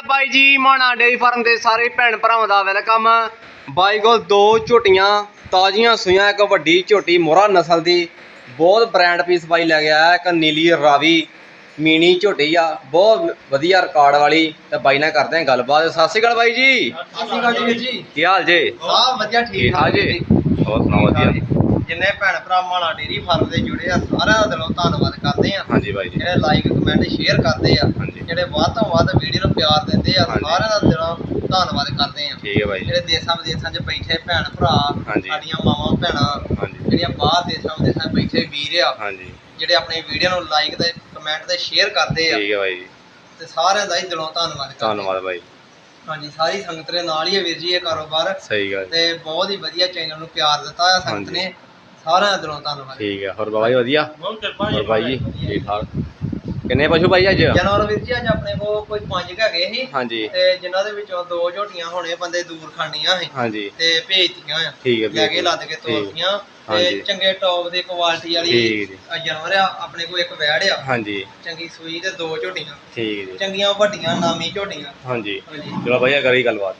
ਅਕਾਲ ਬਾਈ ਜੀ ਮਾਣਾ dairy farm ਦੇ ਸਾਰੇ ਭੈਣ ਭਰਾਵਾਂ ਦਾ ਵੈਲਕਮ। ਬਾਈ ਕੋਲ ਦੋ ਝੋਟੀਆਂ ਤਾਜ਼ੀਆਂ ਸੂਈਆਂ ਇੱਕ ਵੱਡੀ ਝੋਟੀ ਮੋਹਰਾ ਨਸਲ ਦੀ। ਬਹੁਤ ਬ੍ਰਾਂਡ ਪੀਸ ਬਾਈ ਲੈ ਗਿਆ ਹੈ। ਇੱਕ ਨੀਲੀ ਰਾਵੀ ਮੀਨੀ ਝੋਟੀ ਆ ਬਹੁਤ ਵਧੀਆ ਰਿਕਾਰਡ ਵਾਲੀ। ਤੇ ਬਾਈ ਨਾਲ ਕਰਦੇ ਹਾਂ ਗੱਲਬਾਤ। ਸਤਿ ਸ਼੍ਰੀ ਅਕਾਲ ਬਾਈ ਜੀ। ਸਤਿ ਸ਼੍ਰੀ ਅਕਾਲ ਜੀ ਕੀ ਹਾਲ ਜੇ? ਸਭ ਵਧੀਆ ਠਾਕ ਠਾਕ ਜੀ। ਹੋਰ ਸੁਣਾਓ ਵਧੀਆ। ਜਿੰਨੇ ਭੈਣ ਭਰਾ ਮਾਣਾ ਡੇਰੀ ਫਾਰਮ ਦੇ ਜੁੜੇ ਆ ਸਾਰਿਆਂ ਦਾ ਦਿਲੋਂ ਧੰਨਵਾਦ ਕਰਦੇ ਆ। ਹਾਂਜੀ ਬਾਈ ਜੀ। ਜਿਹੜੇ ਲਾਈਕ ਕਮੈਂਟ ਸ਼ੇਅਰ ਕਰਦੇ ਆ। ਜਿਹੜੇ ਵੱਧ ਤੋਂ ਵੱਧ ਵੀਡੀਓ ਨੂੰ ਪਿਆਰ ਦਿੰਦੇ ਆ। ਸਾਰਿਆਂ ਦਾ ਦਿਲੋਂ ਧੰਨਵਾਦ ਕਰਦੇ ਆ। ਠੀਕ ਹੈ ਬਾਈ ਜਿਹੜੇ ਦੇਸਾਂ ਵਿਦੇਸਾਂ 'ਚ ਬੈਠੇ ਭੈਣ ਭਰਾ। ਸਾਡੀਆਂ ਮਾਵਾਂ ਭੈਣਾਂ ਜਿਹੜੀਆਂ ਬਾਹਰ ਦੇਸਾਂ ਵਿਦੇਸਾਂ 'ਚ ਬੈਠੇ ਵੀਰ ਆ ਹਾਂਜੀ। ਜਿਹੜੇ ਆਪਣੀ ਵੀਡੀਓ ਨੂੰ ਲਾਈਕ ਤੇ ਕਮੈਂਟ ਤੇ ਸ਼ੇਅਰ ਕਰਦੇ ਆ ਠੀਕ ਹੈ ਬਾਈ ਜੀ। ਤੇ ਸਾਰਿਆਂ ਦਾ ਹੀ ਦਿਲੋਂ ਧੰਨਵਾਦ ਕਰਦੇ ਆ। ਧੰਨਵਾਦ ਬਾਈ ਹਾਂਜੀ ਸਾਰੀ ਸੰਗਤ ਦੇ ਨਾਲ ਹੀ ਹੈ ਵੀਰ ਜੀ ਇਹ ਕਾਰੋਬਾਰ। ਸਹੀ ਗੱਲ। ਤੇ ਬਹੁਤ ਹੀ ਵਧੀਆ ਚੈਨਲ ਨੂੰ ਪਿਆਰ ਦਿੱਤਾ ਆ ਸੰਗਤ। ਨੇ। ਸਾਰਿਆਂ ਦਾ ਦਿਲੋਂ ਧੰਨਵਾਦ। ਠੀਕ ਹੈ ਹੋਰ ਬਾਬਾ ਜੀ ਵਧੀਆ? ਬਹੁਤ ਕਿਰਪਾ ਹੋਰ ਬਾਈ ਜੀ ਠੀਕ ਠਾਕ। ਕਿੰਨੇ ਪਸ਼ੂ ਬਾਈ ਅੱਜ? ਜਾਨਵਰ ਵੀਰ ਜੀ ਅੱਜ ਆਪਣੇ ਕੋਲ ਕੋਈ ਪੰਜ ਕੁ ਹੈਗੇ ਸੀ। ਹਾਂਜੀ। ਤੇ ਜਿਨ੍ਹਾਂ ਦੇ ਵਿੱਚੋਂ ਦੋ ਝੋਟੀਆਂ ਹੋਣੇ ਬੰਦੇ ਦੂਰ ਖਾਣੀਆਂ ਸੀ। ਹਾਂਜੀ। ਤੇ ਭੇਜਤੀਆਂ ਆ। ਠੀਕ ਹੈ ਲੈ ਕੇ। ਲੱਦ ਕੇ ਤੋਰਤੀਆਂ। ਤੇ ਹਾਂਜੀ। ਚੰਗੇ ਟੌਪ ਦੀ ਕੁਆਲਿਟੀ ਵਾਲੀ ਠੀਕ ਜੀ। ਆ ਜਾਨਵਰ ਆ ਆਪਣੇ ਕੋਲ ਇੱਕ ਵੈੜ ਆ। ਹਾਂਜੀ। ਚੰਗੀ ਸੂਈ ਤੇ ਦੋ ਝੋਟੀਆਂ। ਠੀਕ ਜੀ। ਚੰਗੀਆਂ ਵੱਡੀਆਂ ਨਾਮੀ ਝੋਟੀਆਂ। ਹਾਂਜੀ। ਹਾਂਜੀ। ਚਲੋ ਭਾਈਆ ਕਰੀ ਗੱਲਬਾਤ।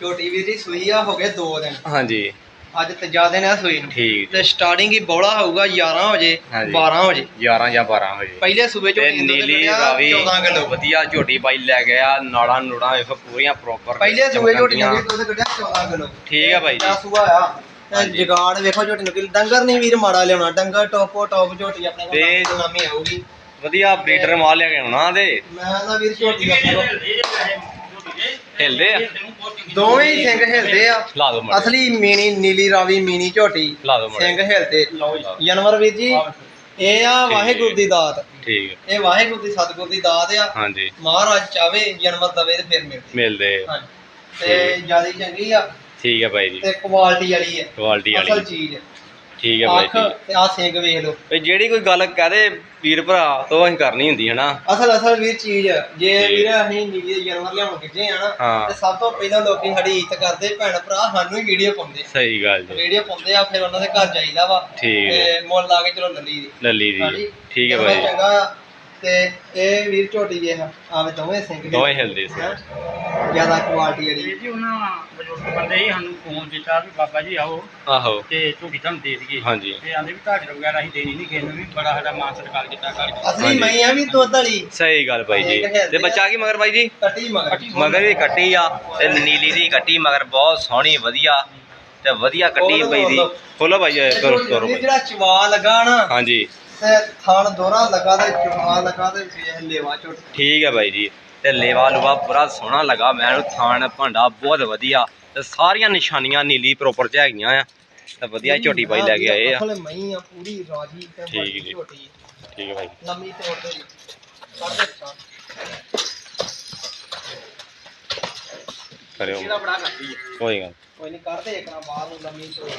ਝੋਟੀ ਵੀਰ ਜੀ ਸੂਈ ਆ ਹੋ ਗਏ ਦੋ ਦਿਨ। ਹਾਂਜੀ। ਅੱਜ ਤੀਜਾ ਦਿਨ ਆ ਸੂਈ ਨੂੰ। ਠੀਕ ਤੇ ਸਟਾਰਟਿੰਗ ਹੀ ਬੋਲਾ ਹੋਊਗਾ 11 ਵਜੇ ਹਾਂਜੀ। 12 ਵਜੇ। 11 ਜਾਂ 12 ਵਜੇ। ਪਹਿਲੇ ਸੂਬੇ ਤੇ ਦੁੱਧ ਨੀਲੀ ਰਾਵੀ 14 ਕਿਲੋ। ਵਧੀਆ ਝੋਟੀ ਬਾਈ ਲੈ ਗਿਆ ਨਾੜਾਂ ਨੂੜਾਂ ਵੇਖੋ ਪੂਰੀਆਂ ਪ੍ਰੋਪਰ ਪਹਿਲੇ ਸੂਬੇ ਝੋਟੀਆਂ ਵੀ ਦੁੱਧ ਕੱਢਿਆ 14 ਕਿਲੋ। ਠੀਕ ਆ ਬਾਈ ਜੀ। ਦਾ ਸੂਆ ਆ? ਤੇ ਹਾਂਜੀ। ਜਗਾੜ ਵੇਖੋ ਝੋਟੀ ਨੂੰ ਕਿ ਡੰਗਰ ਨਹੀਂ ਵੀਰ ਮਾੜਾ ਲਿਆਉਣਾ ਡੰਗਰ ਟੋਪੋ ਟੋਪ ਝੋਟੀ ਆਪਣੇ ਕੋਲ ਤੇ- ਨਾਮ- ਨਾਮੀ ਆਊਗੀ। ਵਧੀਆ ਬਰੀਡਰ ਮਾਲ ਲੈ ਕੇ ਆਉਣਾ ਤੇ ਮੈਂ ਨਾ ਵੀਰ ਝੋਟੀ ਆਪਣੇ ਕੋਲ ਹਿਲਦੇ ਆ। ਦੋਵੇਂ ਹੀ ਸਿੰਘ ਹਿਲਦੇ ਆ। ਲਾ ਦੋ ਮੜ। ਅਸਲੀ ਮੀਨੀ ਨੀਲੀ ਰਾਵੀ ਮੀਨੀ ਝੋਟੀ ਲਾ ਦੋ ਮੜ। ਸਿੰਘ ਹਿਲਦੇ। ਜਾਨਵਰ ਵੀਰ ਜੀ ਇਹ ਆ ਵਾਹਿਗੁਰੂ ਦੀ ਦਾਤ। ਠੀਕ। ਇਹ ਵਾਹਿਗੁਰੂ ਦੀ ਸਤਿਗੁਰ ਦੀ ਦਾਤ ਆ। ਹਾਂਜੀ। ਮਹਾਰਾਜ ਚਾਵੇ ਜਨਮ ਦਵੇ ਤੇ ਫਿਰ ਮਿਲਦੇ। ਮਿਲਦੇ ਆ। ਹਾਂਜੀ। ਤੇ ਜ਼ਿਆਦਾ ਚੰਗੀ ਆ। ਠੀਕ ਹੈ ਬਾਈ ਜੀ। ਤੇ ਕੁਆਲਿਟੀ ਵਾਲੀ ਹੈ ਕੁਆਲਿਟੀ ਅਸਲ ਵਾਲੀ ਚੀਜ਼ ਠੀਕ ਹੈ ਬਾਈ ਅੱਖ ਜੀ ਤੇ ਆ ਸਿੰਘ ਵੇਖ ਲਓ ਤੇ ਜਿਹੜੀ ਕੋਈ ਗੱਲ ਕਹਦੇ ਵੀਰ ਭਰਾ ਤੋਂ ਅਸੀਂ ਕਰਨੀ ਹੁੰਦੀ ਹੈ ਨਾ ਅਸਲ ਅਸਲ ਵੀਰ ਚੀਜ਼। ਜੇ ਜੀ। ਵੀਰ ਅਸੀਂ ਨੀਲੀ ਜਾਨਵਰ ਲਿਆਉਣ ਕਿੱਥੇ ਆ ਨਾ। ਤੇ ਸਭ ਤੋਂ ਪਹਿਲਾਂ ਲੋਕੀ ਸਾਡੀ ਇੱਜ਼ਤ ਕਰਦੇ ਭੈਣ ਭਰਾ ਸਾਨੂੰ ਹੀ ਵੀਡੀਓ ਪਾਉਂਦੇ ਸਹੀ ਗੱਲ ਜੀ ਵੀਡੀਓ ਪਾਉਂਦੇ ਆ ਫਿਰ ਉਹਨਾਂ ਦੇ ਘਰ ਜਾਈਦਾ ਵਾ ਠੀਕ ਹੈ। ਤੇ ਮੁੱਲ ਲਾ ਕੇ ਚਲੋ ਲੱਲੀ ਦੀ ਲੱਲੀ ਦੀ ਹਾਂਜੀ। ਠੀਕ ਹੈ ਬਾਈ ਚੰਗਾ ਤੇ ਇਹ ਵੀਰ ਝੋਟੀ ਵੇਖ ਆਵੇ ਦੋਵੇਂ ਸਿੰਘ ਦੋਵੇਂ ਹਿਲਦੇ ਸੀ। ਜ਼ਿਆਦਾ ਕੁਆਲਿਟੀ ਵਾਲੀ। ਜੀ ਉਹਨਾਂ ਬਜ਼ੁਰਗ ਬੰਦੇ ਹੀ ਸਾਨੂੰ ਫੋਨ ਕੀਤਾ ਵੀ ਬਾਬਾ ਜੀ ਆਓ ਆਹੋ। ਤੇ ਝੋਟੀ ਤੁਹਾਨੂੰ ਦੇ ਦਈਏ। ਹਾਂਜੀ। ਤੇ ਆਂਦੇ ਵੀ ਤੁਹਾਡੇ ਵਗੈਰਾ ਅਸੀਂ ਦੇਣੀ ਨਹੀਂ ਕਿਸੇ ਨੂੰ ਵੀ ਬੜਾ ਸਾਡਾ ਮਾਨ ਸਤਿਕਾਰ ਕੀਤਾ ਕਰਕੇ ਅਸਲੀ ਹਾਂਜੀ। ਮੈਂ ਆ ਵੀ ਦੁੱਧ ਵਾਲੀ। ਸਹੀ ਗੱਲ ਬਾਈ ਜੀ। ਤੇ ਬੱਚਾ ਕੀ ਮਗਰ ਬਾਈ ਜੀ? ਕੱਟੀ ਮਗਰ। ਮਗਰ। ਵੀ ਕੱਟੀ ਆ ਤੇ ਨੀਲੀ ਦੀ ਕੱਟੀ ਮਗਰ ਬਹੁਤ ਸੋਹਣੀ ਵਧੀਆ। ਤੇ ਵਧੀਆ ਕੱਟੀ ਪਈ ਦੀ ਖੋਲੋ। ਭਾਈ ਇਹ ਕਰੋ ਕਰੋ ਬਾਈ। ਜਿਹੜਾ ਚਵਾ ਲਗਾ ਨਾ ਹਾਂਜੀ। ਤੇ ਥਣ ਦੋਰਾ ਲਗਾ ਤੇ ਚਵਾ ਲਗਾ ਤੇ ਵੇਖ ਲੇਵਾ ਝੋਟੀ। ਠੀਕ ਹੈ ਬਾਈ ਜੀ ਤੇ ਲੇਵਾ ਲੁਵਾ ਪੂਰਾ ਸੋਹਣਾ ਲੱਗਾ ਮੈਨੂੰ ਥਾਣ ਭਾਂਡਾ ਬਹੁਤ ਵਧੀਆ ਤੇ ਸਾਰੀਆਂ ਨਿਸ਼ਾਨੀਆਂ ਨੀਲੀ ਪ੍ਰੋਪਰ ਚ ਹੈਗੀਆਂ ਆ ਤੇ ਵਧੀਆ ਝੋਟੀ ਬਾਈ ਲੈ ਕੇ ਆਏ ਆ। ਅਸਲ ਮਈ ਆ ਪੂਰੀ ਰਾਜੀ ਤੇ ਠੀਕ ਬੜੀ ਜੀ। ਝੋਟੀ। ਠੀਕ ਹੈ ਬਾਈ ਲੰਮੀ ਤੌਰ ਤੇ ਕਰਦੇ ਚਾਹ ਕਰਿਓ। ਜਿਹੜਾ ਬੜਾ ਕਰਦੀ ਹੈ ਕੋਈ ਗੱਲ ਕੋਈ ਨਹੀਂ ਕਰਦੇ ਇੱਕ ਨਾ ਬਾਹਰ ਨੂੰ ਲੰਮੀ ਤੋੜ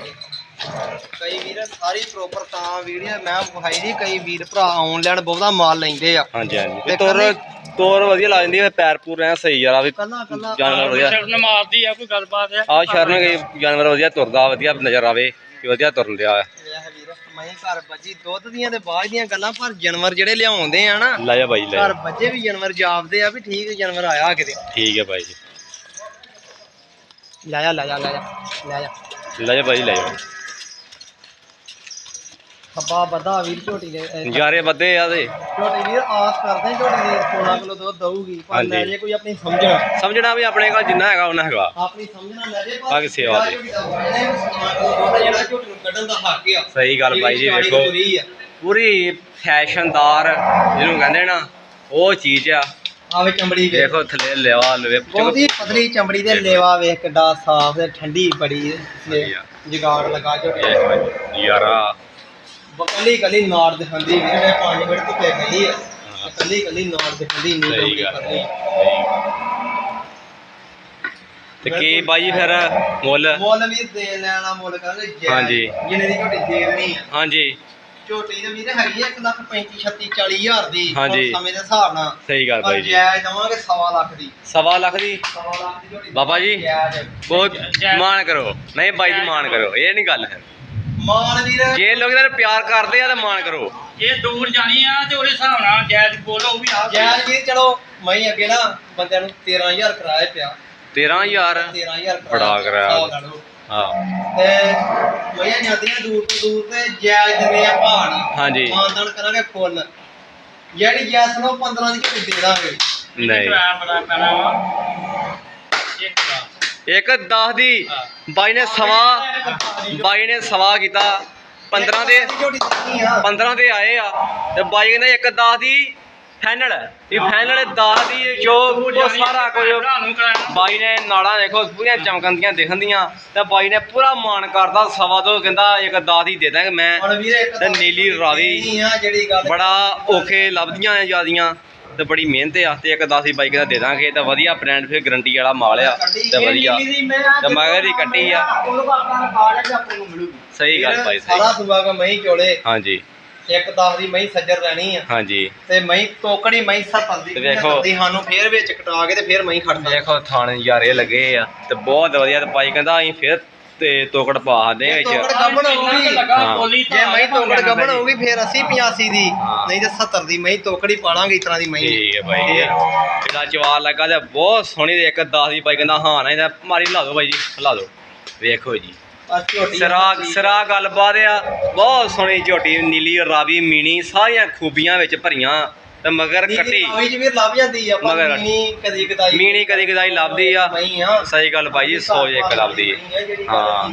ਕਈ ਵੀਰ ਸਾਰੀ ਪ੍ਰੋਪਰ ਤਾਂ ਵੀਡੀਓ ਮੈਂ ਵਿਖਾਈ ਦੀ ਕਈ ਵੀਰ ਭਰਾ ਆਨਲਾਈਨ ਬਹੁਤਾ ਮਾਲ ਲੈਂਦੇ ਆ। ਹਾਂਜੀ ਹਾਂਜੀ। ਤੇ ਤੋਰ ਤੋਰ ਵਧੀਆ ਲਾ ਜਾਂਦੀ ਹੈ ਪੈਰ ਪੂਰ ਐ ਸਹੀ ਯਾਰ ਆ ਵੀ ਕੱਲਾ ਕੱਲਾ ਜਾਨਵਰ ਵਧੀਆ। ਸ਼ਰਨ ਮਾਰਦੀ ਆ ਕੋਈ ਗੱਲਬਾਤ ਆ। ਆ ਸ਼ਰਨ ਗਈ ਜਾਨਵਰ ਵਧੀਆ ਤੁਰਦਾ ਵਧੀਆ ਨਜ਼ਰ ਆਵੇ ਕਿ ਵਧੀਆ ਤੁਰਨ ਦਿਆ ਵੀਰ ਮੈਂ ਘਰ ਬੱਜੀ ਦੁੱਧ ਦੀਆਂ ਤੇ ਬਾਅਦ ਦੀਆਂ ਗੱਲਾਂ ਪਰ ਜਾਨਵਰ ਜਿਹੜੇ ਲਿਆਉਂਦੇ ਆ ਨਾ ਲੈ ਜਾ ਬਾਈ ਲੈ ਘਰ। ਬੱਜੇ ਵੀ ਜਾਨਵਰ ਜਾਪਦੇ ਆ ਵੀ ਠੀਕ ਜਾਨਵਰ ਆਇਆ ਕਿਤੇ। ਠੀਕ ਹੈ ਬਾਈ ਜੀ। ਲੈ ਜਾ ਲੈ ਜਾ ਲੈ ਜਾ ਲੈ ਜਾ। ਲੈ ਜਾ ਬਾਈ ਲੈ ਜਾ। ਖੱਬਾ ਬੱਧਾ ਵੀਰ ਝੋਟੀ ਦੇ ਅਹ, ਨਜ਼ਾਰੇ ਆ ਤੇ ਝੋਟੀ ਵੀਰ ਆਸ ਕਰਦੇ ਝੋਟੀ ਦੇ 16 ਕਿਲੋ ਦੁੱਧ ਦਊਗੀ ਪਰ ਹਾਂਜੀ। ਲੈ ਜੇ ਕੋਈ ਆਪਣੀ ਸਮਝਣਾ। ਸਮਝਣਾ ਵੀ ਆਪਣੇ ਕੋਲ ਜਿੰਨਾ ਹੈਗਾ ਉਹਨਾਂ ਹੈਗਾ। ਆਪਣੀ ਸਮਝਣਾ ਲੈ ਜੇ ਕਿਸੇ ਹੋਰ ਦੀ। ਜਿਹੜਾ ਝੋਟੀ ਨੂੰ ਕੱਢਣ ਦਾ ਹੱਕ ਆ ਸਹੀ ਗੱਲ ਬਾਈ ਜੀ ਜਿਹੜੀ ਵੇਖੋ। ਪੂਰੀ ਆ। ਪੂਰੀ ਫੈਸ਼ਨਦਾਰ ਜਿਹਨੂੰ ਕਹਿੰਦੇ ਨਾ ਉਹ ਚੀਜ਼ ਆ। ਆਵੇ ਚਮੜੀ ਵੇਖ ਵੇਖੋ ਥੱਲੇ ਲਿਆ ਲਵੇ। ਬਹੁਤੀ ਪਤਲੀ ਚਮੜੀ ਦੇ ਲੇਵਾ ਵੇਖ ਕਿੱਡਾ ਸਾਫ਼ ਤੇ ਠੰਡੀ ਬੜੀ ਵਧੀਆ। ਜਗਾੜ ਲਗਾ ਝੋਟੀ। ਯਾਰਾ ਕੱਲੀ ਕੱਲੀ ਨਾੜ ਦਿਖਾਉਂਦੀ ਵੀਰ ਮੈਂ 5 ਮਿੰਟ ਧੁੱਪੇ ਗਈ ਆ ਕੱਲੀ ਕੱਲੀ ਨਾੜ ਦਿਖਾਉਂਦੀ ਨਹੀਂ ਸਹੀ ਗੱਲ ਤੇ ਕੀ ਬਾਈ ਫਿਰ ਮੁੱਲ? ਮੁੱਲ ਵੀ ਦੇ ਲੈਣਾ ਮੁੱਲ ਕਹਿੰਦੇ ਜੈ ਹਾਂਜੀ। ਜਿੰਨੇ ਦੀ ਝੋਟੀ ਦੇ ਦੇਣੀ। ਹਾਂਜੀ। ਝੋਟੀ ਦੇ ਵੀਰ ਹੈਗੀ ਆ 1 ਲੱਖ 35 36 40 ਹਜ਼ਾਰ ਦੀ ਹੁਣ ਹਾਂਜੀ। ਸਮੇਂ ਦੇ ਹਿਸਾਬ ਨਾਲ। ਸਹੀ ਗੱਲ ਪਰ ਬਾਈ ਜੀ। ਜਾਇਜ਼ ਦਵਾਂਗੇ ਸਵਾ ਲੱਖ ਦੀ। ਸਵਾ ਲੱਖ ਦੀ? ਸਵਾ ਲੱਖ ਦੀ ਝੋਟੀ ਬਾਬਾ ਜੀ। ਬਹੁਤ ਮਾਣ ਕਰੋ। ਨਹੀਂ ਬਾਈ ਜੀ ਮਾਣ ਕਰੋ। ਇਹ ਨਹੀਂ ਗੱਲ ਹੈ। ਮਾਨ ਵੀਰ। ਜੇ ਲੋਕ ਇਹਨਾਂ ਨੂੰ ਪਿਆਰ ਕਰਦੇ ਆ ਤਾਂ ਮਾਣ ਕਰੋ। ਇਹ ਦੂਰ ਜਾਣੀ ਆ ਤੇ ਉਹਦੇ ਹਿਸਾਬ ਨਾਲ ਜਾਇਜ਼ ਬੋਲੋ ਉਹ ਵੀ ਆ। ਜਾਇਜ਼ ਵੀਰ ਚਲੋ ਮਈ ਅੱਗੇ ਨਾ ਬੰਦਿਆਂ ਨੂੰ 13000 ਕਿਰਾਇਆ ਪਿਆ। 13000 13000 ਬੜਾ ਕਿਰਾਇਆ। ਲਾ ਲਓ। ਹਾਂ। ਤੇ ਮਈਆਂ ਜਾਂਦੀਆਂ ਦੂਰ ਤੋਂ ਦੂਰ ਤੇ ਜਾਇਜ਼ ਦਿੰਦੇ ਆ ਪਹਾੜ ਹਾਂਜੀ। ਮਾਨਦਾਨ ਕਰਾਂਗੇ ਫੁੱਲ। ਜਿਹੜੀ ਜੈਸ ਨੂੰ 15 ਦੀ ਝੋਟੀ ਦੇ ਦਾਂਗੇ। ਨਹੀਂ। ਕਿਰਾਇਆ ਬੜਾ ਪੈਣਾ ਵਾ। ਇੱਕ ਦਾ ਇੱਕ 10 ਦੀ ਬਾਈ ਨੇ ਸਵਾ ਬਾਈ ਨੇ ਸਵਾ ਕੀਤਾ। 15 ਦੇ ਝੋਟੀ ਦਿੱਤੀ ਆ 15 ਦੇ ਆਏ ਆ। ਤੇ ਬਾਈ ਕਹਿੰਦਾ ਇੱਕ 10 ਦੀ ਫਾਈਨਲ ਇਹ ਫਾਈਨਲ 10 ਦੀ ਜੋ ਉਹ ਸਾਰਾ ਕੁਝ ਬਾਈ ਨੇ ਨਾਲਾਂ ਦੇਖੋ ਪੂਰੀਆਂ ਚਮਕੰਦੀਆਂ ਦਿਖਣਦੀਆਂ ਤੇ ਬਾਈ ਨੇ ਪੂਰਾ ਮਾਣ ਕਰਦਾ ਸਵਾ ਤੋਂ ਕਹਿੰਦਾ ਇੱਕ 10 ਦੀ ਦੇ ਦਾਂਗੇ ਮੈਂ। ਤੇ ਨੀਲੀ ਰਾਵੀ ਬੜਾ ਔਖੇ ਲੱਭਦੀਆਂ ਆ ਜਿਆਦੀਆਂ। ਤੇ ਬੜੀ ਮਿਹਨਤ ਆ ਤੇ ਇੱਕ 10 ਦੀ ਬਾਈਕ ਦਾ ਦੇ ਦਾਂਗੇ ਤੇ ਵਧੀਆ ਬ੍ਰਾਂਡ ਫਿਰ ਗਰੰਟੀ ਵਾਲਾ ਮਾਲ ਆ ਤੇ ਵਧੀਆ। ਤੇ ਮਗਰ ਹੀ ਕੱਟੀ ਆ। ਸਹੀ ਗੱਲ ਬਾਈ ਸਹੀ। ਸਾਰਾ ਸੁਬਾ ਕੋ ਮਹੀਂ ਚੋਲੇ ਹਾਂਜੀ। ਇੱਕ 10 ਦੀ ਮਹੀਂ ਸੱਜਰ ਰਹਿਣੀ ਆ। ਹਾਂਜੀ। ਤੇ ਮਹੀਂ ਤੋਕੜੀ ਮਹੀਂ 70 ਦੀ ਤੇ ਵੇਖੋ। ਦੀ ਸਾਨੂੰ ਫੇਰ ਵਿੱਚ ਕਟਾ ਕੇ ਤੇ ਫੇਰ ਮਹੀਂ ਖੜਦਾ ਦੇਖੋ ਥਾਣੇ ਯਾਰੇ ਲੱਗੇ ਆ ਤੇ ਬਹੁਤ ਵਧੀਆ ਤੇ ਬਾਈ ਕਹਿੰਦਾ ਅਸੀਂ ਫਿਰ ਤੇ ਤੋਕੜ ਪਾ ਦੇ ਜੇ ਵਿੱਚ। ਤੋਕੜ ਗੱਬਣ ਹੋਊਗੀ ਹਾਂ। ਜੇ ਮਹੀਂ ਤੋਕੜ ਗੱਬਣ ਹੋਊਗੀ ਫੇਰ 80 85 ਦੀ। ਨਹੀਂ ਤੇ 70 ਦੀ ਮਹੀਂ ਤੋਕੜੀ ਪਾਲਾਂਗੇ ਇਸ ਤਰ੍ਹਾਂ ਦੀ ਮਹੀਂ। ਠੀਕ ਹੈ ਬਾਈ ਜੀ। ਇਹਦਾ ਜਵਾਰ ਲੱਗਾ ਤੇ ਬਹੁਤ ਸੋਹਣੀ ਤੇ ਇੱਕ 10 ਦੀ ਬਾਈ ਕਹਿੰਦਾ ਹਾਂ ਨਾ ਇਹਦਾ ਮਾਰੀ ਲਾ ਦਿਓ ਬਾਈ ਜੀ ਲਾ ਦਿਓ। ਵੇਖੋ ਜੀ। ਆ ਸਿਰਾ ਸਿਰਾ ਗੱਲਬਾਤ ਆ ਬਹੁਤ ਸੋਹਣੀ ਝੋਟੀ ਨੀਲੀ ਰਾਵੀ ਮੀਣੀ ਸਾਰੀਆਂ ਖੂਬੀਆਂ ਵਿੱਚ ਭਰੀਆਂ। ਤੇ ਮਗਰ ਕੱਟੀ। ਉਹੀ ਜੀ ਵੀਰ ਲੱਭ ਜਾਂਦੀ ਆ ਪਰ ਮਗਰ- ਮੀਨੀ ਕਦੀ ਕਦਾਈ ਮੀਣੀ ਕਦੀ ਕਦਾਈ ਲੱਭਦੀ ਆ। ਆ। ਸਹੀ ਗੱਲ ਬਾਈ ਜੀ ਸੌ ਇੱਕ ਲੱਭਦੀ ਹੈ। ਹਾਂ। ਹਾਂ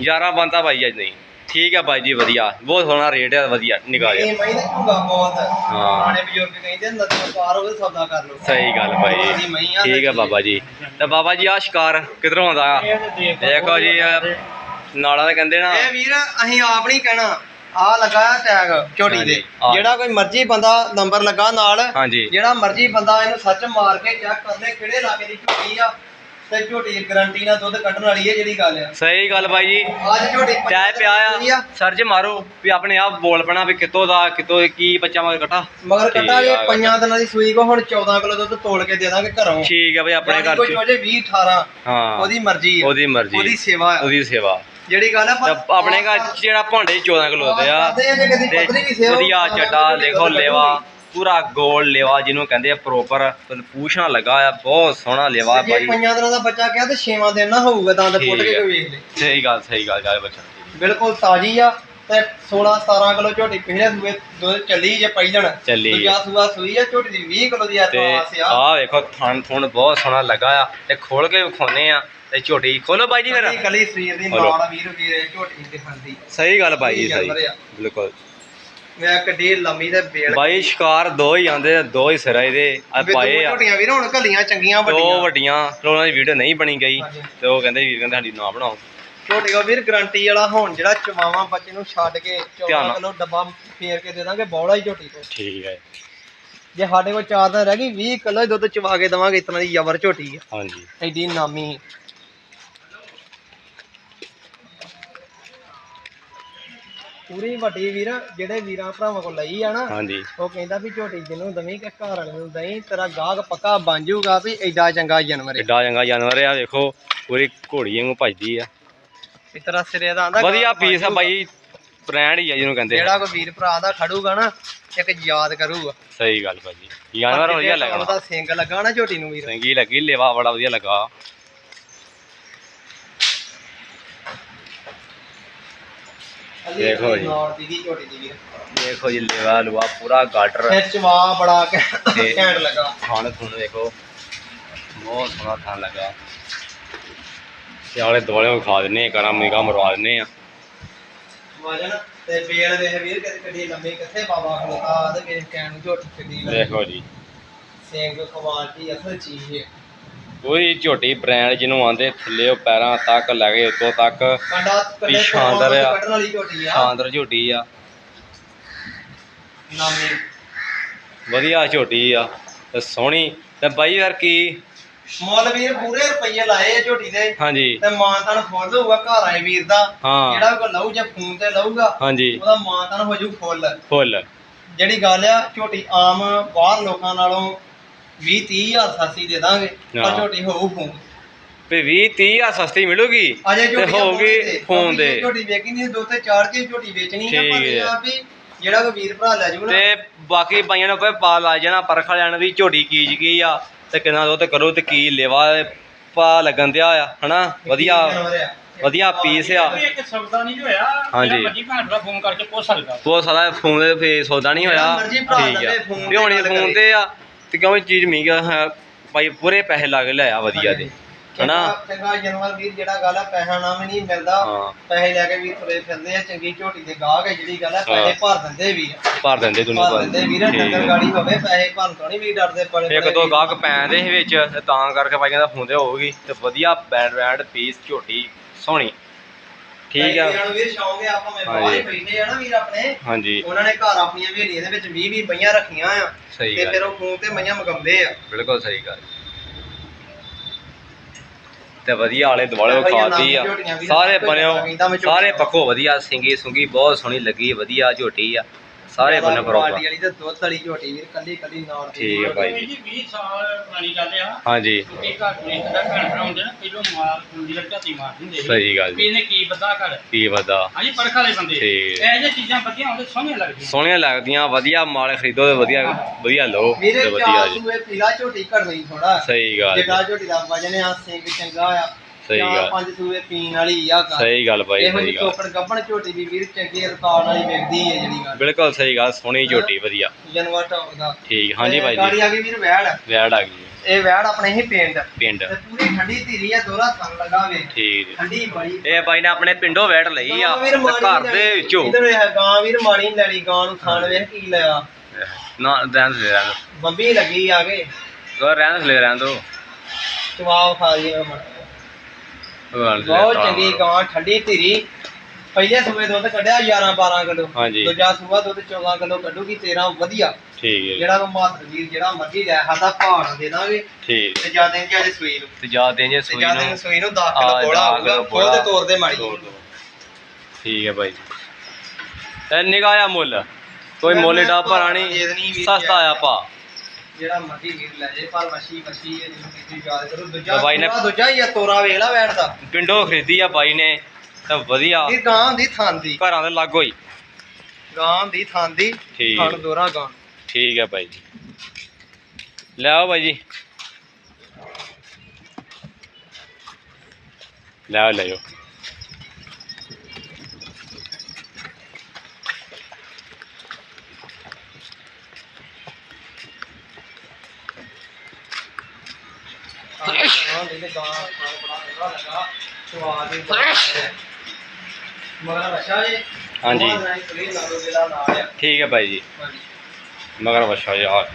ਯਾਰਾਂ ਬੰਦਾ ਬਾਈ ਅੱਜ ਨਹੀਂ। ਠੀਕ ਆ ਬਾਈ ਜੀ ਵਧੀਆ। ਬਹੁਤ ਸੋਹਣਾ ਰੇਟ ਆ ਵਧੀਆ ਨਿਗਾਹ ਇਹ ਬਹੁਤ ਹੈ ਹਾਂ। ਪੁਰਾਣੇ ਬਜ਼ੁਰਗ ਕਹਿੰਦੇ ਨਦੀਆਂ ਪਾਰ ਹੋਵੇ ਸੌਦਾ ਕਰ ਲਓ। ਸਹੀ ਗੱਲ ਬਾਈ ਜੀ। ਠੀਕ ਆ ਬਾਬਾ ਜੀ। ਤੇ ਬਾਬਾ ਜੀ ਆ ਸ਼ਿਕਾਰ ਕਿਧਰੋਂ ਆਉਂਦਾ? ਆ ਦੇਖੋ ਜੀ ਇਹ ਨਾਲਾਂ ਦੇ ਕਹਿੰਦੇ ਨਾ। ਇਹ ਵੀਰ ਅਸੀਂ ਆਪ ਨਹੀਂ ਕਹਿਣਾ। ਆ ਲੱਗਾ ਟੈਗ ਝੋਟੀ ਹਾਂਜੀ, ਦੇ। ਜਿਹੜਾ ਕੋਈ ਮਰਜ਼ੀ ਬੰਦਾ ਨੰਬਰ ਲੱਗਾ ਨਾਲ ਹਾਂਜੀ। ਜਿਹੜਾ ਮਰਜ਼ੀ ਬੰਦਾ ਇਹਨੂੰ ਸੱਚ ਮਾਰ ਕੇ ਚੈੱਕ ਕਰ ਲੈ ਕਿਹੜੇ ਇਲਾਕੇ ਦੀ ਝੋਟੀ ਆ ਤੇ ਝੋਟੀ ਗਰੰਟੀ ਨਾਲ ਦੁੱਧ ਕੱਢਣ ਵਾਲੀ ਹੈ ਜਿਹੜੀ ਗੱਲ ਆ। ਸਹੀ ਗੱਲ ਬਾਈ ਜੀ। ਅੱਜ ਝੋਟੀ ਪਿਆ ਆ ਸਰਜ ਮਾਰੋ ਵੀ ਆਪਣੇ ਆਪ ਬੋਲ ਪੈਣਾ ਵੀ ਕਿੱਥੋਂ ਦਾ ਕਿੱਥੋਂ ਕੀ ਬੱਚਾ ਮਗਰ ਕਟਾ ਮਗਰ ਠੀਕ ਕੱਟਾ ਜੇ ਆ। ਪੰਜਾਂ ਦਿਨਾਂ ਦੀ ਸੂਈ ਕੋ ਹੁਣ 14 ਕਿਲੋ ਦੁੱਧ ਤੋਲ ਕੇ ਦੇ ਦਾਂਗੇ ਘਰੋਂ। ਠੀਕ ਆ ਬਈ ਆਪਣੇ ਜਾਣੀ ਘਰ ਕੋਈ ਚ। ਚੋਜੇ 20 18 ਹਾਂ ਉਹਦੀ ਮਰਜ਼ੀ ਆ। ਉਹਦੀ ਮਰਜ਼ੀ। ਉਹਦੀ ਸੇਵਾ ਆ। ਉਹਦੀ ਸੇਵਾ। ਜਿਹੜੀ ਗੱਲ ਆ ਤੇ ਆਪਣੇ ਘਰ ਚ ਜਿਹੜਾ ਭਾਂਡੇ 14 ਕਿਲੋ ਦੇ ਆ। ਤੇ ਪਤਲੀ ਵੀ ਸੇਵਾ ਵਧੀਆ ਚੱਡਾ ਦੇਖੋ ਲੇਵਾ ਪੂਰਾ ਗੋਲ ਲੇਵਾ ਜਿਹਨੂੰ ਕਹਿੰਦੇ ਆ ਪ੍ਰੋਪਰ ਪੂਛਣਾ ਲੱਗਾ ਆ ਬਹੁਤ ਸੋਹਣਾ ਲੇਵਾ ਬਾਈ ਪੰਜਾਂ ਦਿਨਾਂ ਦਾ ਬੱਚਾ ਕਿਹਾ ਤੇ ਛੇਵਾਂ ਦਿਨ ਨਾ ਹੋਊਗਾ ਦੰਦ ਪੁੱਟ ਠੀਕ ਕੇ ਵੇਖ ਲੈ ਸਹੀ ਗੱਲ ਸਹੀ ਗੱਲ ਗੱਲ ਬੱਚਾ। ਬਿਲਕੁਲ ਤਾਜ਼ੀ ਆ। ਤੇ 16 17 ਕਿਲੋ ਝੋਟੀ ਪਿਛਲੇ ਸੂਏ ਦੁੱਧ ਚੱਲੀ ਜੇ ਪਹਿਲਣ ਚੱਲੀ ਆ। ਦੂਜਾ ਸੂਆ ਸੂਈ ਆ ਝੋਟੀ ਦੀ 20 ਕਿਲੋ ਦੀ ਤੇ ਆਸ ਆ। ਆਹ ਵੇਖੋ ਥਣ ਥੁਣ ਬਹੁਤ ਸੋਹਣਾ ਲੱਗਾ ਆ ਤੇ ਖੋਲ ਕੇ ਵਿਖਾਉਨੇ ਆ ਤੇ ਝੋਟੀ ਖੋਲੋ ਬਾਈ ਜੀ ਫਿਰ। ਕੱਲੀ ਕੱਲੀ ਸਰੀਰ ਦੀ। ਨਾਲ ਵੀਰ ਵੀਰ ਝੋਟੀ ਦਿਖਾਉਂਦੀ। ਸਹੀ ਗੱਲ ਬਾਈ ਜੀ ਸਹੀ। ਬਿਲਕੁਲ। ਮੈਂ ਕੱਢੀ ਲੰਮੀ ਤੇ ਬੇਲ ਬਾਈ ਸ਼ਿਕਾਰ ਦੋ ਹੀ ਆਂਦੇ ਆ, ਦੋ ਹੀ ਸਿਰਾ ਇਹਦੇ। ਆ ਵੀ ਦੋ ਪਾਏ ਆ। ਝੋਟੀਆਂ ਵੀਰ ਹੁਣ ਕੱਲੀਆਂ ਚੰਗੀਆਂ ਦੋ ਵੱਡੀਆਂ। ਵੱਡੀਆਂ ਫਿਰ ਉਹਨਾਂ ਦੀ ਵੀਡੀਓ ਨਹੀਂ ਬਣੀ ਗਈ ਹਾਂਜੀ। ਤੇ ਉਹ ਕਹਿੰਦੇ ਵੀਰ ਕਹਿੰਦੇ ਸਾਡੀ ਨਾ ਬਣਾਓ। ਝੋਟੀ ਕੋ ਵੀਰ ਗਰੰਟੀ ਵਾਲਾ ਹੁਣ ਜਿਹੜਾ ਚਵਾਵਾਂ ਬੱਚੇ ਨੂੰ ਛੱਡ ਕੇ ਧਿਆਨ 14 ਨਾਲ। ਕਿਲੋ ਡੱਬਾ ਫੇਰ ਕੇ ਦੇ ਦਾਂਗੇ ਬੌੜਾ ਹੀ ਝੋਟੀ ਤੋਂ। ਠੀਕ ਹੈ। ਜੇ ਸਾਡੇ ਕੋਲ ਚਾਰ ਦਿਨ ਰਹਿ ਗਈ 20 ਕਿਲੋ ਹੀ ਦੁੱਧ ਚਵਾ ਕੇ ਦਵਾਂਗੇ ਇਤਨਾ ਦੀ ਜ਼ਬਰ ਝੋਟੀ ਆ। ਹਾਂਜੀ। ਐਡੀ ਨਾਮੀ। ਪੂਰੀ ਵੱਡੀ ਵੀਰ ਜਿਹੜੇ ਵੀਰਾਂ ਭਰਾਵਾਂ ਕੋਲ ਲਈ ਆ ਨਾ ਹਾਂਜੀ। ਉਹ ਕਹਿੰਦਾ ਵੀ ਝੋਟੀ ਜਿਹਨੂੰ ਦਵੀਂ ਕਿ ਘਰ ਵਾਲੇ ਨੂੰ ਦਹੀਂ ਤੇਰਾ ਗਾਹਕ ਪੱਕਾ ਬਣ ਜਾਊਗਾ ਵੀ ਐਡਾ ਚੰਗਾ ਜਾਨਵਰ ਹੈ ਏਡਾ ਚੰਗਾ ਜਾਨਵਰ ਆ ਦੇਖੋ ਪੂਰੀ ਘੋੜੀ ਵਾਂਗੂ ਭੱਜਦੀ ਆ। ਇਸ ਤਰ੍ਹਾਂ ਸਿਰੇ ਦਾ ਆਂਦਾ ਵਧੀਆ ਪੀਸ ਆ ਬਾਈ ਬ੍ਰਾਂਡ ਹੀ ਆ ਜਿਹਨੂੰ ਕਹਿੰਦੇ ਆ। ਜਿਹੜਾ ਕੋਈ ਵੀਰ ਭਰਾ ਦਾ ਖੜੂਗਾ ਨਾ ਇੱਕ ਯਾਦ ਕਰੂਗਾ। ਸਹੀ ਗੱਲ ਭਾਜੀ। ਜਾਨਵਰ ਵਧੀਆ ਉਹਦਾ ਲੱਗਾ। ਸਿੰਗ ਲੱਗਾ ਨਾ ਝੋਟੀ ਨੂੰ ਵੀਰ। ਚੰਗੀ ਲੱਗੀ ਲੇਵਾ ਬੜਾ ਵਧੀਆ ਲੱਗਾ। ਦੇਖੋ ਜੀ। ਨਾਰ ਦੀ ਝੋਟੀ ਦੀ ਵੀਰ ਦੇਖੋ ਜੀ ਲੇਵਾ ਲੁਆ ਪੂਰਾ ਗਾਡਰ ਵਿੱਚ ਵਾ ਬੜਾ ਤੇ- ਘੈਂਟ ਲੱਗਾ। ਖਾਣ ਖੁਣ ਦੇਖੋ ਬਹੁਤ ਸੋਹਣਾ ਖਾਣ ਲੱਗਾ। ਤੇ ਆਲੇ ਦੁਆਲੇ ਖਾ ਦਿੰਨੇ ਆ ਕਰਾਂ ਮੇਗਾ ਮਰਵਾ ਦਿੰਨੇ ਆ ਵਜਨ ਤੇ ਬੇਲ ਵੇਖ ਵੀਰ ਕਿਤੇ ਕਿੱਡੀ ਲੰਮੀ ਕਿੱਥੇ ਬਾਬਾ ਖਲੋਤਾ ਤੇ ਵੇਖ ਕਹਿਣ ਨੂੰ ਝੋਟੀ ਕਿੱਡੀ ਲੰਮੀ। ਦੇਖੋ ਜੀ। ਸਿੰਘ ਕੁਆਲਿਟੀ ਅਸਲ ਚੀਜ਼ ਹੈ ਪੂਰੀ ਝੋਟੀ ਬ੍ਰਾਂਡ ਜਿਹਨੂੰ ਆਂਦੇ ਥੱਲੇ ਪੈਰਾਂ ਤੱਕ ਲੈ ਕੇ ਉੱਤੋਂ ਤੱਕ ਕੰਡਾ ਕੱਲੇ ਸ਼ਾਨਦਾਰ ਆ। ਕੱਢਣ ਵਾਲੀ ਝੋਟੀ ਆ। ਸ਼ਾਨਦਾਰ ਝੋਟੀ ਆ। ਨਾਮੀ। ਵਧੀਆ ਝੋਟੀ ਆ ਤੇ ਸੋਹਣੀ। ਤੇ ਬਾਈ ਯਾਰ ਕੀ ਮੁੱਲ ਵੀਰ ਪੂਰੇ ਰੁਪਈਏ ਲਾਏ ਝੋਟੀ ਦੇ। ਹਾਂਜੀ। ਤੇ ਮਾਨਤਾਨ ਫੁੱਲ ਹੋਊਗਾ ਘਰ ਆਏ ਵੀਰ ਦਾ। ਹਾਂ। ਜਿਹੜਾ ਕੋਈ ਲਊ ਜਾਂ ਫੋਨ ਤੇ ਲਊਗਾ ਹਾਂਜੀ। ਉਹਦਾ ਮਾਨਤਾਨ ਹੋ ਜੂ ਫੁੱਲ। ਫੁੱਲ। ਜਿਹੜੀ ਗੱਲ ਆ ਝੋਟੀ ਆਮ ਬਾਹਰ ਲੋਕਾਂ ਨਾਲੋਂ 20 30000 ਸਸਤੀ ਦੇ ਦਾਂਗੇ ਪਰ। ਝੋਟੀ ਹੋਊ ਫੋਨ। ਵੀ 20 30 ਆ ਸਸਤੀ ਮਿਲੂਗੀ ਅਜੇ ਤੇ ਝੋਟੀ ਹੋਊਗੀ ਫੋਨ ਦੇ ਝੋਟੀ ਵੇਖੀ ਨਹੀਂ ਦੋ ਤੇ ਚਾਰ ਕੇ ਝੋਟੀ ਵੇਚਣੀ ਆ ਠੀਕ ਪਰ ਇਹ। ਆ ਵੀ ਜਿਹੜਾ ਕੋਈ ਵੀਰ ਭਰਾ ਲੈ ਨਾ। ਤੇ ਬਾਕੀ ਬਾਈਆਂ ਨੂੰ ਕੋਈ ਪਾ ਲਾ ਜਾਣਾ ਪਰਖ ਵਾਲਿਆਂ ਨੂੰ ਵੀ ਝੋਟੀ ਕੀਜ ਗਈ ਆ। ਤੇ ਕਿੰਨਾ ਦੁੱਧ ਕਰੋ ਤੇ ਕੀ ਲੇਵਾ ਪਾ ਲੱਗਣ ਦਿਆ ਆ ਹਨਾ? ਵਧੀਆ। ਵਧੀਆ ਪੀਸ ਆ। ਇੱਕ ਸੌਦਾ ਨਹੀਂ ਹੋਇਆ। ਹਾਂਜੀ। ਜਿਹੜਾ ਮਰਜ਼ੀ ਭੈਣ ਭਰਾ ਫੋਨ ਕਰਕੇ ਪੁੱਛ ਸਕਦਾ। ਬਹੁਤ ਸਾਰਾ ਫੋਨ ਦੇ ਫੇ ਸੌਦਾ ਨਹੀਂ ਹੋਇਆ। ਠੀਕ ਆ। ਵੀ ਹੁਣ ਫੋਨ। ਤੇ ਆ ਤੇ ਕਿਉਂ ਚੀਜ਼ ਮਹਿੰਗਾ ਹੈ ਭਾਈ ਪੂਰੇ ਪੈਸੇ ਲਾ ਕੇ ਲਿਆ ਵਧੀਆ ਦੇ। ਹਨਾ ਚੰਗਾ- ਜਾਨਵਰ ਵੀਰ ਜਿਹੜਾ ਗੱਲ ਆ ਪੈਸਾ ਨਾ ਵੀ ਨਹੀਂ ਮਿਲਦਾ ਹਾਂ ਪੈਸੇ ਲੈ ਕੇ ਵੀਰ ਤੁਰੇ ਫਿਰਦੇ ਆ ਚੰਗੀ ਝੋਟੀ ਦੇ ਗਾਹਕ ਹੈ ਜਿਹੜੀ ਗੱਲ ਆ ਹਾਂ। ਪੈਸੇ ਭਰ ਦਿੰਦੇ ਵੀ ਆ। ਭਰ ਦਿੰਦੇ ਤੁਹਾਨੂੰ ਭਰ ਭਰ ਦਿੰਦੇ ਵੀਰ ਆ। ਗਾੜੀ ਹੋਵੇ ਪੈਸੇ ਭਰਨ ਤੋਂ ਨਹੀਂ ਵੀ ਡਰਦੇ ਬੜੇ ਇੱਕ ਬੜੇ ਦੋ ਵੀਰ। ਗਾਹਕ ਪੈਂਦੇ ਸੀ ਵਿੱਚ ਤੇ ਤਾਂ ਕਰਕੇ ਭਾਈ ਕਹਿੰਦਾ ਤੇ ਹੋਊਗੀ ਤੇ ਵਧੀਆ ਬੈਂਡ ਬੈਂਡ ਪੀਸ ਝੋਟੀ ਸੋਹਣੀ ਠੀਕ ਆ ਵੀਰਾਂ ਨੂੰ ਵੀਰ ਸ਼ੌਂਕ ਹੈ ਆਪਾਂ ਮੈਂ ਬਾਹਰ ਹਾਂਜੀ। ਹੀ ਬੈਠੇ ਆ ਨਾ ਵੀਰ ਆਪਣੇ ਹਾਂਜੀ ਉਹਨਾਂ ਨੇ ਘਰ ਆਪਣੀਆਂ ਹਵੇਲੀਆਂ ਦੇ ਵਿੱਚ 20 20 ਪਈਆਂ ਰੱਖੀਆਂ ਆ ਸਹੀ ਤੇ ਗੱਲ ਫਿਰ ਉਹ ਫੋਨ ਤੇ ਮਈਆਂ ਮਗੰਦੇ ਆ ਬਿਲਕੁਲ ਸਹੀ ਗੱਲ ਤੇ ਵਧੀਆ ਆਲੇ ਦੁਆਲੇ ਖਾਦੀ ਆ। ਸਾਰੇ ਬਣਿਓ ਸਾਰੇ ਪੱਕੋ ਵਧੀਆ ਸਿੰਗੀ ਸੁੰਗੀ ਬਹੁਤ ਸੋਹਣੀ ਲੱਗੀ ਵਧੀਆ ਝੋਟੀ ਆ। ਸਾਰੇ ਬੰਨੇ ਕੁਆਲਿਟੀ ਬਰੋਬਰ ਵਾਲੀ ਤੇ ਦੁੱਧ ਵਾਲੀ ਝੋਟੀ ਵੀਰ ਕੱਲੀ ਕੱਲੀ ਦੀ। ਠੀਕ ਹੈ ਭਾਈ। ਜੀ। 20 ਸਾਲ ਪੁਰਾਣੀ ਗੱਲ ਆ। ਹਾਂਜੀ। ਕਿਉਂਕਿ ਘਰ ਨੇ ਦਾ ਭਰਾ ਹੁੰਦੇ ਨਾ ਪਹਿਲੋਂ ਮਾਰ ਹੁੰਦੀ ਝਾਤੀ ਮਾਰ ਦਿੰਦੇ ਸੀ। ਸਹੀ ਗੱਲ ਵੀ ਜੀ ਇਹਨੇ ਕੀ ਪਤਾ ਕਰ ਕੀ ਵਦਾ ਹਾਂਜੀ ਪਰਖ ਵਾਲੇ ਬੰਦੇ। ਠੀਕ। ਇਹ ਜੇ ਚੀਜ਼ਾਂ ਵਧੀਆ ਹੁੰਦੇ ਸੋਹਣੀਆਂ ਲੱਗਦੀਆਂ। ਸੋਹਣੀਆਂ ਲੱਗਦੀਆਂ ਵਧੀਆ ਮਾਲ ਖਰੀਦੋ ਤੇ ਵਧੀਆ ਵਧੀਆ ਲਓ। ਵੀਰੇ ਤੇ ਵਧੀਆ ਚਾਰ ਜੀ ਸੂਏ ਪੀਲਾ ਝੋਟੀ ਘੜਵਈ ਥੋੜਾ ਸਹੀ ਗੱਲ ਜੀ, ਝੋਟੀ ਦਾ ਵਜਨ ਆ ਸਿੰਘ ਚੰਗਾ ਆ। ਸਹੀ ਚਾਰ ਗੱਲ। ਪੰਜ ਸੂਏ ਪੀਣ ਵਾਲੀ ਆ ਗੱਲ। ਸਹੀ ਗੱਲ ਬਾਈ ਇਹੋ ਸਹੀ ਗੱਲ। ਚੋਕੜ ਗੱਬਣ ਝੋਟੀ ਵੀ ਵੀਰ ਚੰਗੀ ਰਿਕਾਰਡ ਵਾਲੀ ਵੇਖਦੀ ਹੈ ਜਿਹੜੀ ਗੱਲ। ਬਿਲਕੁਲ ਸਹੀ ਗੱਲ ਸੋਹਣੀ ਝੋਟੀ ਵਧੀਆ। ਜਨਵਰ ਟੌਪ ਦਾ। ਠੀਕ ਹਾਂਜੀ ਤੇ ਭਾਈ ਗਾੜੀ ਜੀ ਆ ਗਈ ਵੀਰ ਵੈੜ। ਵਿਆੜ ਆ ਗਈ। ਇਹ ਵੈੜ ਆਪਣੇ ਹੀ ਪਿੰਡ। ਪਿੰਡ। ਤੇ ਪੂਰੀ ਠੰਡੀ ਧੀਰੀ ਆ ਦੋਰਾ ਥਣ ਲੱਗਾ ਵੇ। ਠੀਕ ਜੀ। ਠੰਡੀ ਬੜੀ। ਇਹ ਬਾਈ ਨੇ ਆਪਣੇ ਪਿੰਡੋਂ ਵੈਟ ਲਈ ਆ ਗਾਂ ਵੀਰ ਤੇ ਮਾੜੀ ਘਰ ਦੇ। ਵਿੱਚੋਂ। ਇੱਧਰ ਇਹ ਗਾਂ ਵੀਰ ਨੀ ਲੈਣੀ ਗਾਂ ਨੂੰ ਥਣ ਵੇਖ ਕੀ ਲਿਆ। ਨਾ ਰਹਿਣ ਦੇ ਰਹਿਣ ਬੰਬੀ ਲੱਗੀ ਆ ਕੇ। ਰਹਿਣ ਦੇ ਰਹਿਣ ਦੋ। ਚਵਾਓ ਖਾ ਲਈ ਬਹੁਤ ਚੰਗੀ ਗਾਂ ਠੰਡੀ ਧੀਰੀ। ਪਹਿਲੇ ਸੂਏ ਦੁੱਧ ਕੱਢਿਆ 11 12 ਕਿਲੋ। ਹਾਂਜੀ। ਦੂਜਾ ਸੂਆ ਦੁੱਧ 14 ਕਿਲੋ ਕੱਢੂਗੀ 13 ਵਧੀਆ। ਠੀਕ ਹੈ ਜੀ, ਜਿਹੜਾ ਕੋ ਮਾਤਰ ਵੀਰ ਜਿਹੜਾ ਮਰਜ਼ੀ ਲੈ ਸਾਡਾ ਭਾੜਾ ਦੇ ਦਾਂਗੇ। ਠੀਕ। ਤੇ ਜ਼ਿਆਦਾ ਦਿਨ ਜ਼ਿਆਦਾ ਸੂਈ ਨੂੰ। ਤੇ ਜਾ ਦੇ ਜੇ ਤੇ ਸੂਈ ਦਿਨ ਨੂੰ। ਸੂਈ ਨੂੰ 10 ਆ, ਕਿਲੋ ਬੋਲਾ ਕਿਲੋ ਖੋਲ ਦੇ। ਤੋਰ ਦੇ ਮਾੜੀ ਦਿਓ। ਠੀਕ ਹੈ ਭਾਈ ਤੇ ਨਿਗਾਇਆ ਮੁੱਲ। ਕੋਈ ਮੁੱਲ ਡਾ ਭਰਾਣੀ ਦੇਣੀ ਸਸਤਾ ਆ ਪਾ ਜਿਹੜਾ ਮਰਜ਼ੀ ਵੀਰ ਲੈ ਜੇ ਪਰ ਵਸ਼ੀ ਵਸ਼ੀ ਇਹ ਜਿਹਨੂੰ ਕੀਤੀ ਯਾਦ ਕਰੋ। ਦੂਜਾ ਤੇ ਬਾਈ ਨੇ- ਸੂਆ ਦੂਜਾ ਹੀ ਆ ਤੋਰਾ ਵੇਖ ਲੈ ਬੈਠਦਾ ਪਿੰਡੋਂ ਖਰੀਦੀ ਆ ਬਾਈ ਨੇ ਤਾਂ ਵਧੀਆ। ਇਹ ਗਾਂ ਦੀ ਥਾਂ ਦੀ। ਘਰਾਂ ਦੇ ਲਾਗੋ ਹੀ। ਗਾਂ ਦੀ ਥਾਂ ਦੀ ਠੀਕ। ਥਣ ਦੋਰਾ ਗਾਂ। ਠੀਕ ਹੈ ਭਾਈ ਜੀ। ਲੈ ਆਓ ਭਾਈ ਜੀ। ਲੈ ਆਓ ਲੈ ਆਓ ਗਾਂ ਦੀ ਤੇ ਗਾਂ ਖਾਣ ਬੜਾ ਚੰਗਾ ਲੱਗਾ ਸਵਾਦ ਹੀ ਬੜਾ ਹੈ ਮਗਰ ਵਸ਼ਾ ਜੀ ਹਾਂਜੀ। ਦੋਵਾਂ ਦਿਨਾਂ ਦੀ ਸਵੇਰ ਲਾ ਲਓ ਜਿਹੜਾ ਨਾਲ ਆ ਠੀਕ ਹੈ ਭਾਈ ਜੀ। ਹਾਂਜੀ। ਮਗਰ ਵਛਾ ਯਾਰ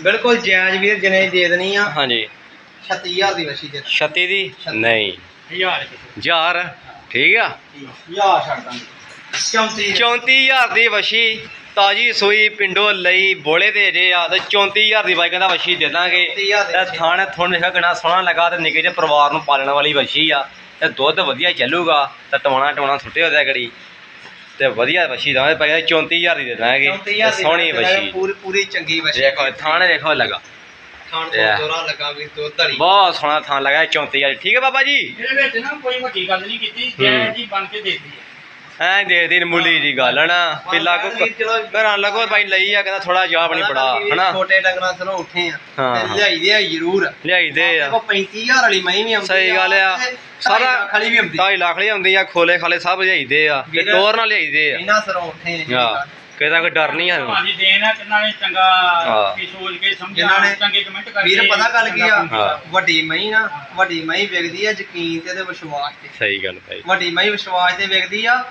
ਬਿਲਕੁਲ ਜਾਇਜ਼ ਵੀਰ ਜਨੇ ਦੇ ਦੇਣੀ ਆ। ਹਾਂਜੀ। 36000 ਦੀ ਵਸ਼ੀ ਦੇ 36 ਦੀ? ਨਹੀਂ। ਹਜ਼ਾਰ। ਕਿਸੇ ਯਾਰ ਠੀਕ ਆ। ਯਾ ਛੱਡ ਦਾਂਗੇ। 34 34000 ਦੀ ਵਛੀ। ਤਾਜੀ ਸੂਈ ਪਿੰਡੋਂ ਲਈ ਬੋਲੇ ਦੇ ਜੇ ਆ ਤੇ 34000 ਦੀ ਬਾਈ ਕਹਿੰਦਾ ਵਛੀ ਦੇ ਦਾਂਗੇ। 34000 ਤੇ ਥਾਣੇ ਥੋਣ ਦੇਖਾ ਕਿੰਨਾ ਸੋਹਣਾ ਲੱਗਾ ਤੇ ਨਿੱਕੇ ਜਿਹੇ ਪਰਿਵਾਰ ਨੂੰ ਪਾਲਣ ਵਾਲੀ ਵਛੀ ਆ। ਤੇ ਦੁੱਧ ਵਧੀਆ ਚੱਲੂਗਾ ਤੇ ਟਵਾਣਾ ਟਵਾਣਾ ਸੁੱਟੇ ਹੋ ਜਾਇਆ ਗੜੀ ਤੇ ਵਧੀਆ ਵਛੀ ਦਾ ਭਾਈ 34000 ਦੀ ਦੇ ਦਾਂਗੇ 34000 ਤੇ ਸੋਹਣੀ ਵਸ਼ੀ ਪੂਰੀ ਪੂਰੀ ਚੰਗੀ ਵਸ਼ੀ ਦੇਖੋ ਥਾਣੇ ਦੇਖੋ ਲੱਗਾ। ਖਾਣ। ਤੋਂ ਦੋਰਾ ਲੱਗਾ ਵੀ ਦੁੱਧ ਧੜੀ ਬਹੁਤ ਸੋਹਣਾ ਥਾਂ ਲੱਗਾ 34000 ਠੀਕ ਹੈ ਬਾਬਾ ਜੀ? ਇਹਦੇ ਵਿੱਚ ਨਾ ਕੋਈ ਵੱਡੀ ਗੱਲ ਨਹੀਂ ਕੀਤੀ ਹੂੰ। ਜੈ ਜੀ ਬਣ ਕੇ ਦੇਤੀ ਹੈ। ਐਂ ਦੇ ਦੇ ਮੁੱਲੀ ਜੀ ਗੱਲ ਹਨਾ? ਪਿੱਲਾ ਕੋ ਵੀਰ ਚਲੋ ਘਰਾਂ ਲੱਗੋ ਭਾਈ ਲਈ ਆ ਕਹਿੰਦਾ ਥੋੜਾ ਜਿਹਾ ਆਪਣੀ ਬੜਾ ਹਨਾ? ਛੋਟੇ ਡੰਗਰਾਂ ਤੋਂ ਉੱਠੇ ਆ ਤੇ। ਲਿਆਈ ਦੇ ਆ ਜ਼ਰੂਰ। ਲਿਆਈ ਦੇ ਆ। ਦੇਖੋ 35000 ਵਾਲੀ ਮਹੀਂ ਵੀ ਆਉਂਦੀ ਸਹੀ ਗੱਲ ਆ। ਸਾਰਾ ਵਾਲੀ ਵੀ ਆਉਂਦੀ। 2 ਲੱਖ ਲਈ ਆਉਂਦੀ ਆ ਖੋਲੇ ਖਾਲੇ ਸਭ ਲਿਆਈਦੇ ਆ ਤੇ ਤੋਰ ਨਾਲ ਲਿਆਈਦੇ ਆ। ਇਹਨਾਂ ਸਰੋਂ ਉੱਠੇ ਹਾਂ ਕਿਹਦਾ ਕੋਈ ਡਰ ਨਹੀਂ ਆ ਭਾਜੀ ਦੇਣ ਆ ਕਿੰਨਾ ਨੇ ਚੰਗਾ। ਕੀ ਸੋਚ ਕੇ ਨੇ- ਚੰਗੇ ਕਮੈਂਟ ਕਰਕੇ ਵੀਰ ਪਤਾ ਗੱਲ ਕੀ ਆ। ਵੱਡੀ ਮਹੀਂ ਨਾ ਵੱਡੀ ਮਹੀਂ ਵਿਕਦੀ ਆ ਯਕੀਨ ਤੇ ਤੇ ਵਿਸ਼ਵਾਸ ਤੇ। ਸਹੀ ਗੱਲ ਭਾਈ ਵੱਡੀ ਮਹੀਂ ਵਿਸ਼ਵਾਸ ਤੇ ਵਿਕਦੀ ਆ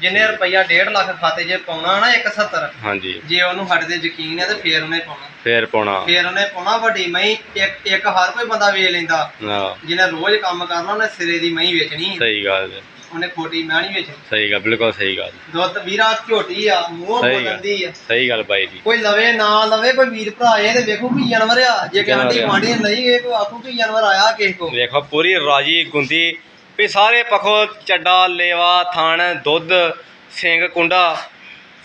ਜਿੰਨੇ ਰੁਪਈਆ 1.5 ਲੱਖ ਖਾਤੇ 'ਚ ਪਾਉਣਾ ਨਾ 170 ਹਾਂਜੀ। ਜੇ ਉਹਨੂੰ ਸਾਡੇ ਤੇ ਯਕੀਨ ਹੈ ਤੇ ਫੇਰ ਉਹਨੇ ਪਾਉਣਾ। ਫੇਰ ਪਾਉਣਾ। ਫੇਰ ਉਹਨੇ ਪਾਉਣਾ ਵੱਡੀ ਮਹੀਂ ਇੱਕ ਇੱਕ ਹਰ ਕੋਈ ਬੰਦਾ ਵੇਚ ਲੈਂਦਾ। ਹਾਂ ਜਿਹਨੇ ਰੋਜ਼ ਕੰਮ ਕਰਨਾ ਉਹਨੇ ਸਿਰੇ ਦੀ ਮਹੀਂ ਵੇਚਣੀ। ਸਹੀ ਗੱਲ ਹੈ, ਉਹਨੇ ਖੋਟੀ ਮੈਂ ਨਹੀਂ ਵੇਚਣੀ। ਸਹੀ ਗੱਲ ਬਿਲਕੁਲ ਸਹੀ ਗੱਲ। ਦੁੱਧ ਵੀਰਾ ਝੋਟੀ ਆ ਮੂੰਹ। ਬੋਲਦੀ ਆ। ਸਹੀ ਗੱਲ ਬਾਈ ਜੀ। ਕੋਈ ਲਵੇ ਨਾ ਲਵੇ ਕੋਈ ਵੀਰ ਭਰਾ ਇਹ ਤੇ ਵੇਖੋ ਕੀ ਜਾਨਵਰ ਆ। ਜੇ ਕਿ ਜਾਨਵਰ ਆਂਟੀ ਆ। ਗੁਆਂਢੀ ਨਹੀਂ ਇਹ ਕੋਈ ਆਖੂ ਕੀ ਜਾਨਵਰ ਆਇਆ ਕਿਸੇ ਕੋ। ਵੇਖੋ ਪੂਰੀ ਰਾਜੀ ਗੁੰਦੀ ਵੀ ਸਾਰੇ ਪਖੋ ਚੱਡਾ ਲੇਵਾ ਥਣ ਦੁੱਧ ਸਿੰਘ ਕੁੰਡਾ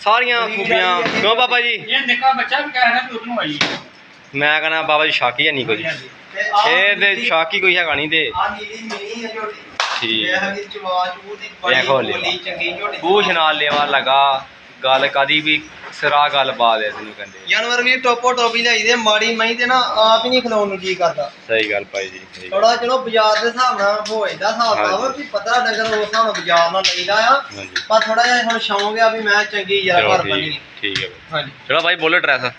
ਸਾਰੀਆਂ ਖੂਬੀਆਂ। ਕਿਉਂ ਬਾਬਾ ਜੀ? ਇਹ ਨਿੱਕਾ ਬੱਚਾ ਵੀ ਕਹਿ ਰਿਹਾ ਕਿ ਉਹਨੂੰ ਆਈ ਹੈ। ਮੈਂ ਕਹਿੰਦਾ ਬਾਬਾ ਜੀ ਸ਼ਾਕੀ ਹੈ ਨਹੀਂ ਆਹ ਇਹ ਤੇ ਨੀਲੀ- ਸ਼ਾਕੀ ਕੋਈ ਹੈਗਾ ਨਹੀਂ ਤੇ। ਆਹ ਨੀਲੀ ਮਿਨੀ ਆ ਝੋਟੀ ਠੀਕ। ਇਹ ਵੀ ਚਵਾ ਚੂ ਦੀ ਬੜੀ। ਬੋਲੀ ਚੰਗੀ ਝੋਟੀ ਪੂਛ ਨਾਲ ਲੇਵਾ ਲਗਾ। ਗੱਲ ਕਦੀ ਵੀ ਸਿਰਾ ਗੱਲ ਬਾਤ ਇਸ ਨੂੰ ਕਹਿੰਦੇ। ਜਾਨਵਰ ਵੀ ਟੋਪੋ ਟੋਪੀ ਲਿਆਈਦੇ ਮਾੜੀ ਮਹੀਂ ਤੇ ਨਾ ਆਪ ਹੀ ਨਹੀਂ ਖਲੋਣ ਨੂੰ ਜੀ ਕਰਦਾ। ਸਹੀ ਗੱਲ ਭਾਈ ਜੀ ਸਹੀ ਗੱਲ। ਥੋੜਾ ਚਲੋ ਬਾਜ਼ਾਰ ਦੇ ਹਿਸਾਬ ਨਾਲ ਹੋ ਜਾਂਦਾ ਹਿਸਾਬ ਨਾਲ ਹਾਂਜੀ। ਵੀ ਪਤਾ ਡੰਗਰ ਉਸ ਹਿਸਾਬ ਨਾਲ ਬਾਜ਼ਾਰ ਨਾਲ ਲਈਦਾ ਆ। ਹਾਂਜੀ। ਪਰ ਥੋੜਾ ਜਿਹਾ ਹੁਣ ਸ਼ੌਂਕ ਆ ਵੀ ਮੈਂ ਚੰਗੀ ਯਾਰ ਚਲੋ ਘਰ ਠੀਕ ਬਣੀ। ਠੀਕ ਹੈ। ਹਾਂਜੀ। ਚਲੋ ਭਾਈ ਬੋਲੋ ਐਡਰੈਸ।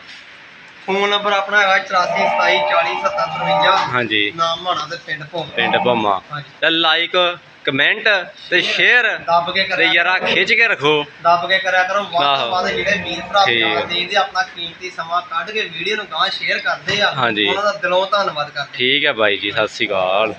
ਫੋਨ ਨੰਬਰ ਆਪਣਾ ਹੈਗਾ 84 27 40 57 ਹਾਂਜੀ। ਨਾਮ ਮਾਣਾ ਤੇ ਪਿੰਡ ਭੋਮ। ਪਿੰਡ ਭੰਮਾ। ਹਾਂਜੀ। ਤੇ ਲਾਈਕ ਕਮੈਂਟ ਤੇ ਸ਼ੇਅਰ ਦੱਬ ਕੇ ਤੇ ਕਰਿਆ ਯਾਰਾ ਖਿੱਚ ਕੇ ਰੱਖੋ ਦੱਬ ਕੇ ਕਰਿਆ ਕਰੋ ਵੱਧ ਆਹੋ। ਤੋਂ ਵੱਧ ਜਿਹੜੇ ਵੀਰ ਭਰਾ ਠੀਕ। ਪਿਆਰ ਦੇਦੇ ਆਪਣਾ ਕੀਮਤੀ ਸਮਾਂ ਕੱਢ ਕੇ ਵੀਡੀਓ ਨੂੰ ਗਾਂ ਸ਼ੇਅਰ ਕਰਦੇ ਆ ਹਾਂਜੀ। ਉਹਨਾਂ ਦਾ ਦਿਲੋਂ ਧੰਨਵਾਦ ਕਰਦੇ ਠੀਕ ਹੈ ਬਾਈ ਜੀ ਸਤਿ ਸ਼੍ਰੀ ਅਕਾਲ